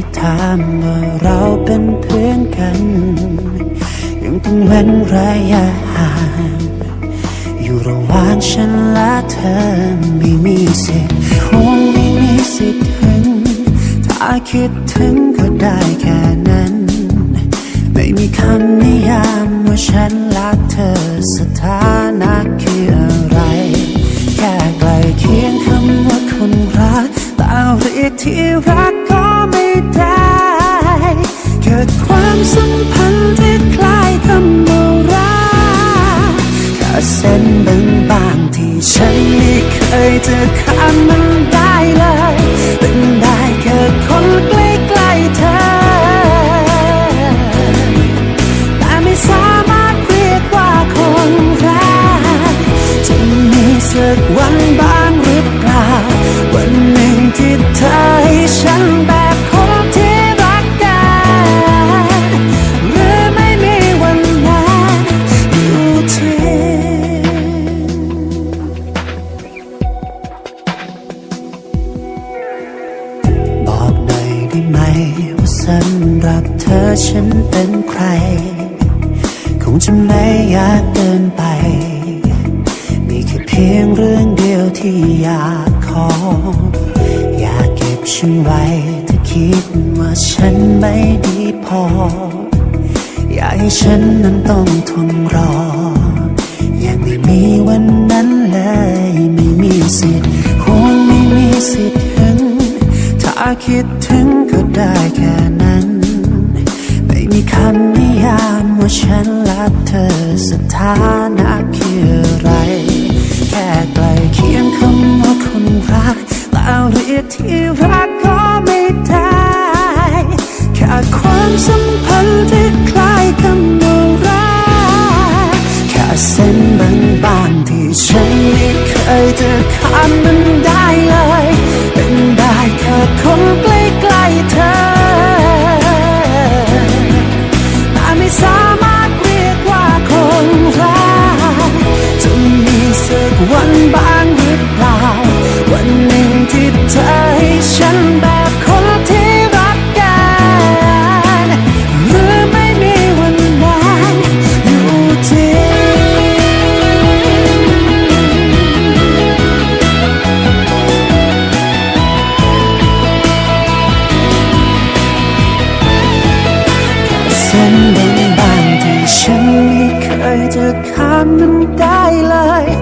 ที่ถามว่าเราเป็นเพื่อนกัน ยังต้องเว้นระยะห่างอยู่ระหว่างฉันและเธอไม่มีสิทธิ์คงไม่มีสิทธิ์ถึง ถ้าคิดถึงก็ได้แค่นั้น ไม่มีคำนิยามว่าฉันรักเธอสถานะคือ จะข้ามมันำหรับเธอฉันเป็นใคร คงจะไม่ยากเกินไป มีแค่เพียงเรื่องเดียวที่อยากขอ อยากเก็บฉันไว้ถ้าคิดว่าฉันไม่ดีพอ อยากให้ฉันนั้นต้องทนรอ ยังไม่มีวันนั้นเลย ไม่มีสิทธิ์คงไม่มีสิทธิ์ถึง ถ้าคิดถึงก็ได้แค่นั้นำนิยามว่าฉันรักเธอสถานะคืออะไร แค่ใกลเคียงคำว่าคนรักแต่เรียกที่รักก็ไม่ได้แค่ความสัมพันธ์ที่คล้ายคำว่ารักแค่เส้นบางๆที่ฉันไม่เคยจะข้ามมันได้เลย วันบ้างหรือเปล่า วันหนึ่งที่เธอให้ฉันแบบคนที่รักกันหรือไม่มีวันนั้นอยู่ที่เส้นบางๆที่ฉันไม่เคยจะข้ามมันได้เลย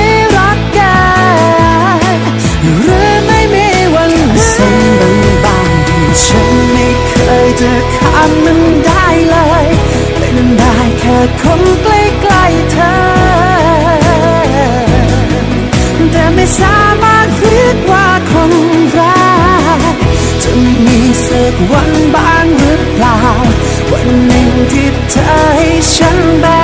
่ เธอให้ฉันแบบ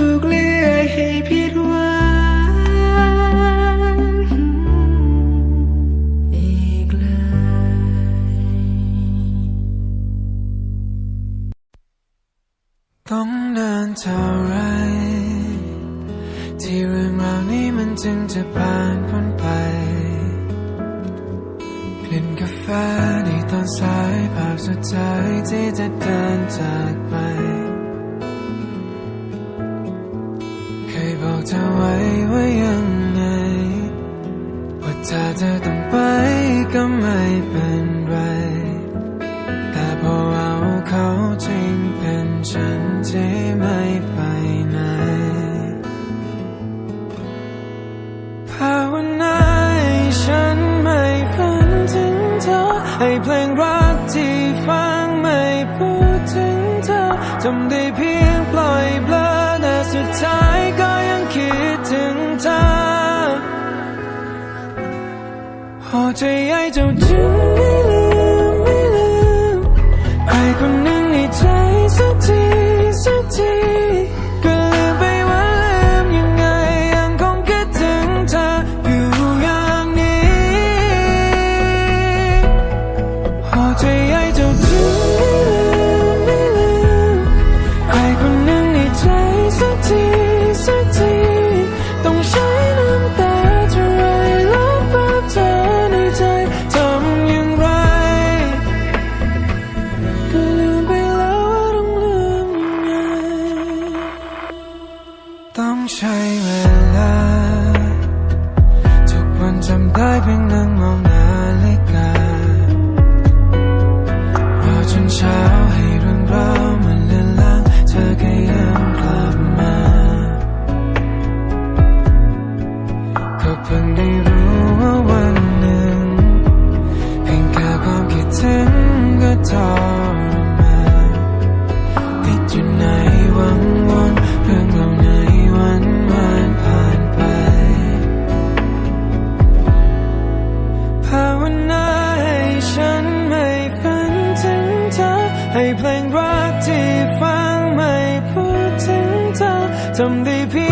ถูกเลือยให้ผิดหวังอีกเลยต้องเดินเท่าไรที่เรื่องราวนี้มันจึงจะผ่านพ้นไป กลิ่นกาแฟในตอนสายภาพสุดท้ายที่จะเดินจากไป เธอไว้ไว่ายังไง ว่าถ้าเธอต้องไปก็ไม่เป็นไร แต่พอเอาเขาจริงเป็นฉันที่ไม่ไปไหนภาวนาฉันไม่ฝันถึงเธอ ให้เพลงรักที่ฟังไม่พูดถึงเธอทำได้เพียงปล่อยเบลอแต่สุดท้าย 最爱就只为了。someday people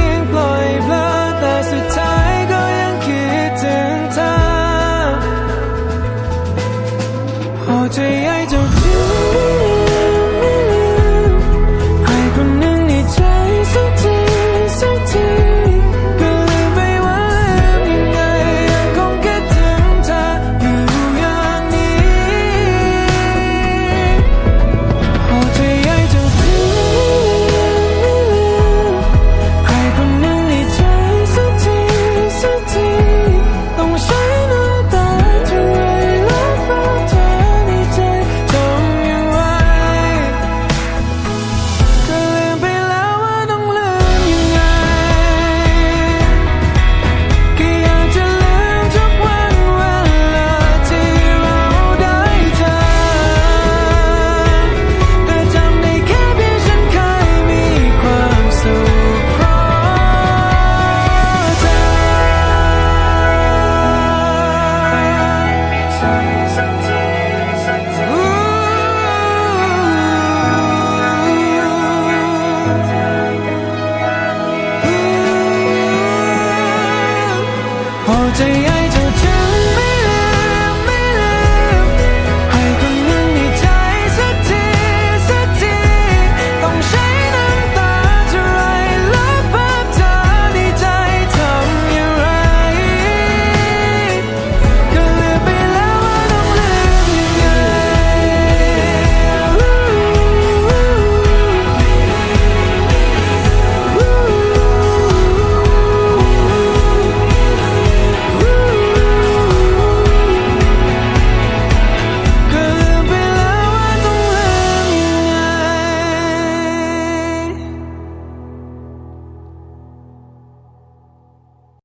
to you.